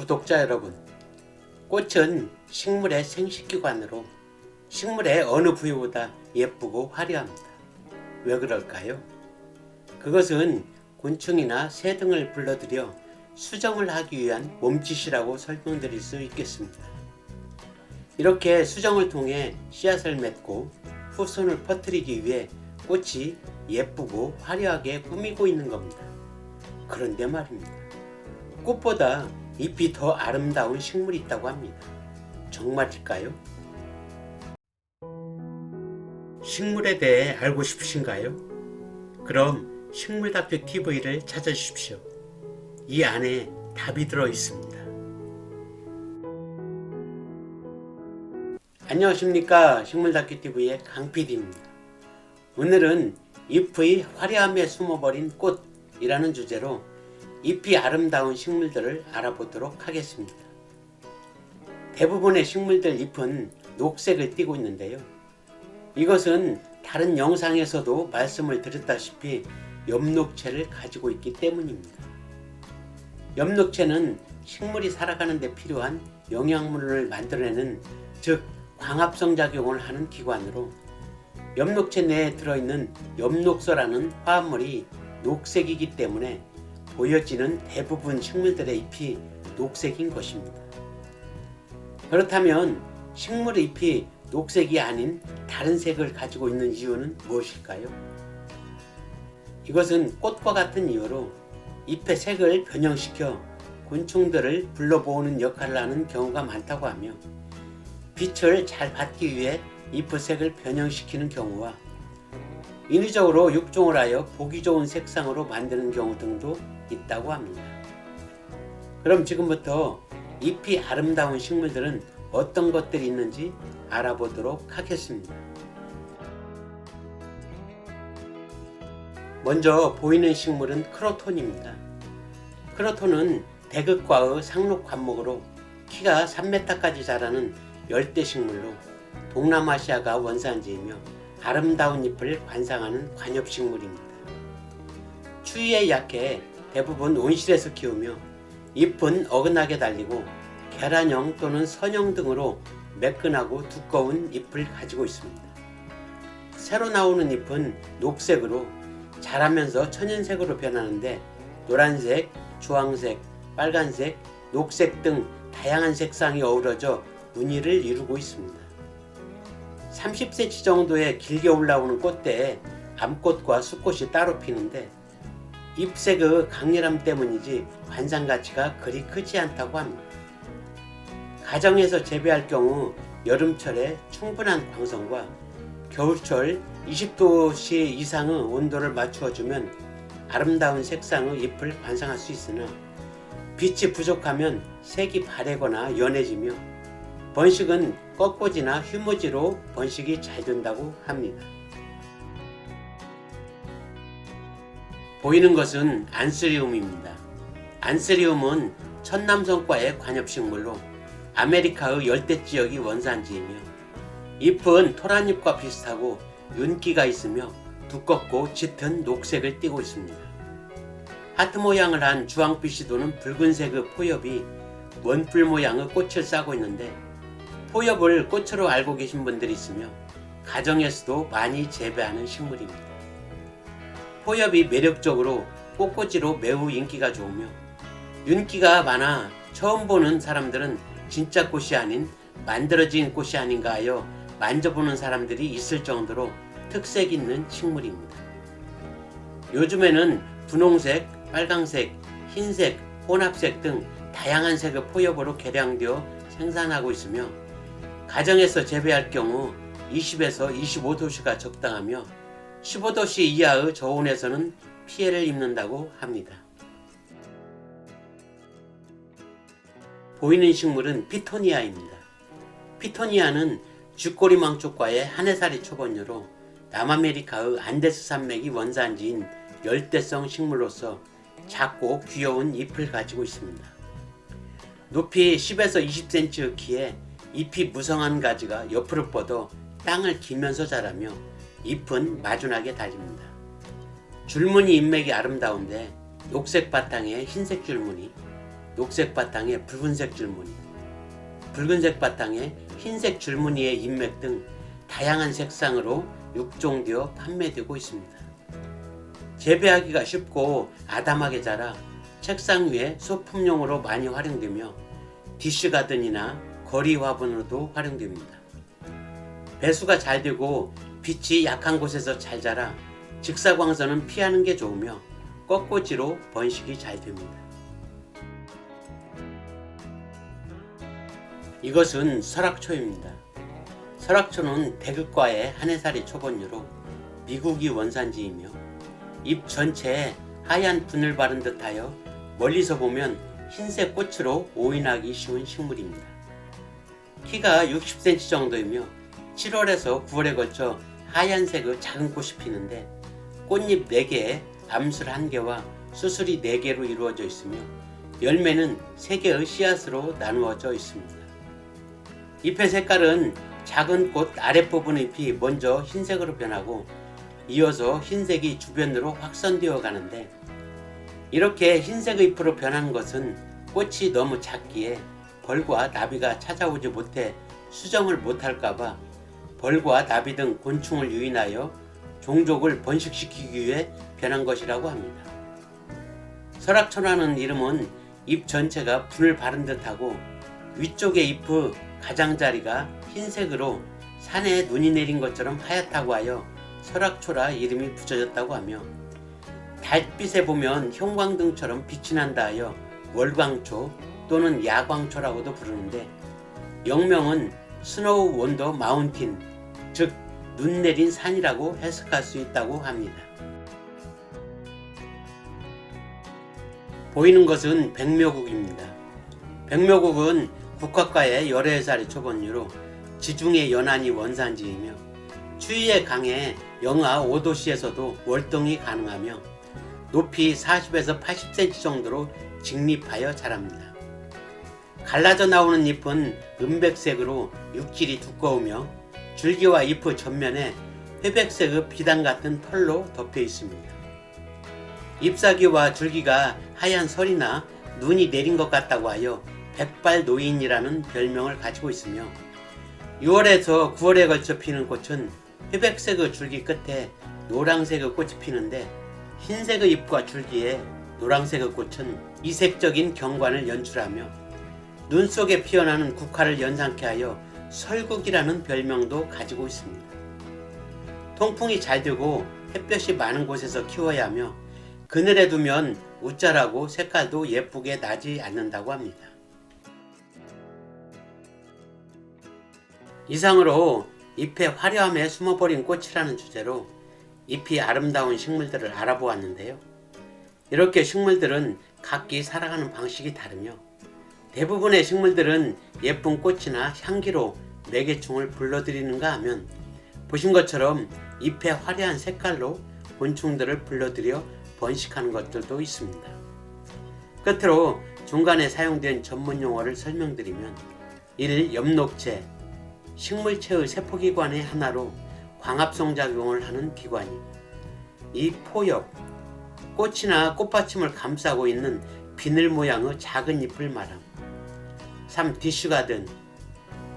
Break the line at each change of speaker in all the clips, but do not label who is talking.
구독자 여러분, 꽃은 식물의 생식기관으로 식물의 어느 부위보다 예쁘고 화려합니다. 왜 그럴까요? 그것은 곤충이나 새 등을 불러들여 수정을 하기 위한 몸짓이라고 설명드릴 수 있겠습니다. 이렇게 수정을 통해 씨앗을 맺고 후손을 퍼뜨리기 위해 꽃이 예쁘고 화려하게 꾸미고 있는 겁니다. 그런데 말입니다. 꽃보다 잎이 더 아름다운 식물이 있다고 합니다. 정말일까요? 식물에 대해 알고 싶으신가요? 그럼 식물다큐 TV를 찾아주십시오. 이 안에 답이 들어 있습니다. 안녕하십니까. 식물다큐 TV의 강PD입니다. 오늘은 잎의 화려함에 숨어버린 꽃이라는 주제로 잎이 아름다운 식물들을 알아보도록 하겠습니다. 대부분의 식물들 잎은 녹색을 띠고 있는데요. 이것은 다른 영상에서도 말씀을 드렸다시피 엽록체를 가지고 있기 때문입니다. 엽록체는 식물이 살아가는 데 필요한 영양분을 만들어내는 즉 광합성 작용을 하는 기관으로 엽록체 내에 들어있는 엽록소라는 화합물이 녹색이기 때문에 보여지는 대부분 식물들의 잎이 녹색인 것입니다. 그렇다면 식물의 잎이 녹색이 아닌 다른 색을 가지고 있는 이유는 무엇일까요? 이것은 꽃과 같은 이유로 잎의 색을 변형시켜 곤충들을 불러모으는 역할을 하는 경우가 많다고 하며 빛을 잘 받기 위해 잎의 색을 변형시키는 경우와 인위적으로 육종을 하여 보기 좋은 색상으로 만드는 경우 등도 있다고 합니다. 그럼 지금부터 잎이 아름다운 식물들은 어떤 것들이 있는지 알아보도록 하겠습니다. 먼저 보이는 식물은 크로톤입니다. 크로톤은 대극과의 상록 관목으로 키가 3m까지 자라는 열대 식물로 동남아시아가 원산지이며 아름다운 잎을 관상하는 관엽식물입니다. 추위에 약해 대부분 온실에서 키우며 잎은 어긋나게 달리고 계란형 또는 선형 등으로 매끈하고 두꺼운 잎을 가지고 있습니다. 새로 나오는 잎은 녹색으로 자라면서 천연색으로 변하는데 노란색, 주황색, 빨간색, 녹색 등 다양한 색상이 어우러져 무늬를 이루고 있습니다. 30cm 정도의 길게 올라오는 꽃대에 암꽃과 수꽃이 따로 피는데 잎색의 강렬함 때문이지 관상 가치가 그리 크지 않다고 합니다. 가정에서 재배할 경우 여름철에 충분한 광선과 겨울철 20도씨 이상의 온도를 맞추어주면 아름다운 색상의 잎을 관상할 수 있으나 빛이 부족하면 색이 바래거나 연해지며 번식은 꺾꽂이나 휴무지로 번식이 잘 된다고 합니다. 보이는 것은 안스리움입니다. 안스리움은 천남성과의 관엽식물로 아메리카의 열대 지역이 원산지이며 잎은 토란잎과 비슷하고 윤기가 있으며 두껍고 짙은 녹색을 띠고 있습니다. 하트 모양을 한 주황빛이 도는 붉은색의 포엽이 원뿔 모양의 꽃을 싸고 있는데 포엽을 꽃으로 알고 계신 분들이 있으며 가정에서도 많이 재배하는 식물입니다. 포엽이 매력적으로 꽃꽂이로 매우 인기가 좋으며 윤기가 많아 처음 보는 사람들은 진짜 꽃이 아닌 만들어진 꽃이 아닌가 하여 만져보는 사람들이 있을 정도로 특색 있는 식물입니다. 요즘에는 분홍색, 빨강색, 흰색, 혼합색 등 다양한 색의 포엽으로 개량되어 생산하고 있으며 가정에서 재배할 경우 20에서 25도씨가 적당하며 15도씨 이하의 저온에서는 피해를 입는다고 합니다. 보이는 식물은 피토니아입니다. 피토니아는 쥐꼬리망초과의 한해살이 초본류로 남아메리카의 안데스 산맥이 원산지인 열대성 식물로서 작고 귀여운 잎을 가지고 있습니다. 높이 10에서 20cm의 키에 잎이 무성한 가지가 옆으로 뻗어 땅을 기면서 자라며 잎은 마준하게 달립니다. 줄무늬 잎맥이 아름다운데 녹색 바탕에 흰색 줄무늬, 녹색 바탕에 붉은색 줄무늬, 붉은색 바탕에 흰색 줄무늬의 인맥 등 다양한 색상으로 육종되어 판매되고 있습니다. 재배하기가 쉽고 아담하게 자라 책상 위에 소품용으로 많이 활용되며 디쉬 가든이나 거리 화분으로도 활용됩니다. 배수가 잘 되고 빛이 약한 곳에서 잘 자라 직사광선은 피하는 게 좋으며 꺾꽂이로 번식이 잘 됩니다. 이것은 설악초입니다. 설악초는 대극과의 한해살이 초본류로 미국이 원산지이며 잎 전체에 하얀 분을 바른 듯하여 멀리서 보면 흰색 꽃으로 오인하기 쉬운 식물입니다. 키가 60cm 정도이며 7월에서 9월에 걸쳐 하얀색의 작은 꽃이 피는데 꽃잎 4개에 암술 1개와 수술이 4개로 이루어져 있으며 열매는 3개의 씨앗으로 나누어져 있습니다. 잎의 색깔은 작은 꽃 아랫부분의 잎이 먼저 흰색으로 변하고 이어서 흰색이 주변으로 확산되어 가는데 이렇게 흰색의 잎으로 변하는 것은 꽃이 너무 작기에 벌과 나비가 찾아오지 못해 수정을 못할까봐 벌과 나비 등 곤충을 유인하여 종족을 번식시키기 위해 변한 것이라고 합니다. 설악초라는 이름은 잎 전체가 분을 바른 듯하고 위쪽의 잎의 가장자리가 흰색으로 산에 눈이 내린 것처럼 하얗다고 하여 설악초라 이름이 붙여졌다고 하며 달빛에 보면 형광등처럼 빛이 난다 하여 월광초 또는 야광초라고도 부르는데 영명은 스노우 원더 마운틴 즉 눈 내린 산이라고 해석할 수 있다고 합니다. 보이는 것은 백묘국입니다. 백묘국은 국화과의 열애 살이 초본류로 지중해 연안이 원산지이며 추위에 강해 영하 5도씨에서도 월동이 가능하며 높이 40에서 80cm 정도로 직립하여 자랍니다. 갈라져 나오는 잎은 은백색으로 육질이 두꺼우며 줄기와 잎의 전면에 회백색의 비단 같은 털로 덮여 있습니다. 잎사귀와 줄기가 하얀 설이나 눈이 내린 것 같다고 하여 백발 노인이라는 별명을 가지고 있으며 6월에서 9월에 걸쳐 피는 꽃은 회백색의 줄기 끝에 노란색의 꽃이 피는데 흰색의 잎과 줄기에 노란색의 꽃은 이색적인 경관을 연출하며 눈 속에 피어나는 국화를 연상케 하여 설국이라는 별명도 가지고 있습니다. 통풍이 잘 되고 햇볕이 많은 곳에서 키워야 하며 그늘에 두면 웃자라고 색깔도 예쁘게 나지 않는다고 합니다. 이상으로 잎의 화려함에 숨어버린 꽃이라는 주제로 잎이 아름다운 식물들을 알아보았는데요. 이렇게 식물들은 각기 살아가는 방식이 다르며 대부분의 식물들은 예쁜 꽃이나 향기로 매개충을 불러들이는가 하면 보신 것처럼 잎의 화려한 색깔로 곤충들을 불러들여 번식하는 것들도 있습니다. 끝으로 중간에 사용된 전문 용어를 설명드리면 1. 엽록체 식물체의 세포기관의 하나로 광합성 작용을 하는 기관이 2. 포엽 꽃이나 꽃받침을 감싸고 있는 비늘 모양의 작은 잎을 말함 3. 디슈가든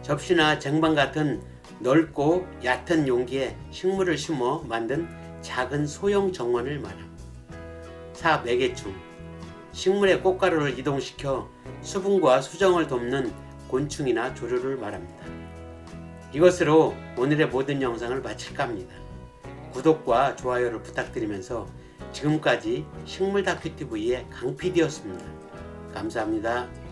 접시나 쟁반 같은 넓고 얕은 용기에 식물을 심어 만든 작은 소형 정원을 말함 4. 매개충 식물의 꽃가루를 이동시켜 수분과 수정을 돕는 곤충이나 조류를 말합니다. 이것으로 오늘의 모든 영상을 마칠까 합니다. 구독과 좋아요를 부탁드리면서 지금까지 식물 다큐TV의 강PD였습니다. 감사합니다.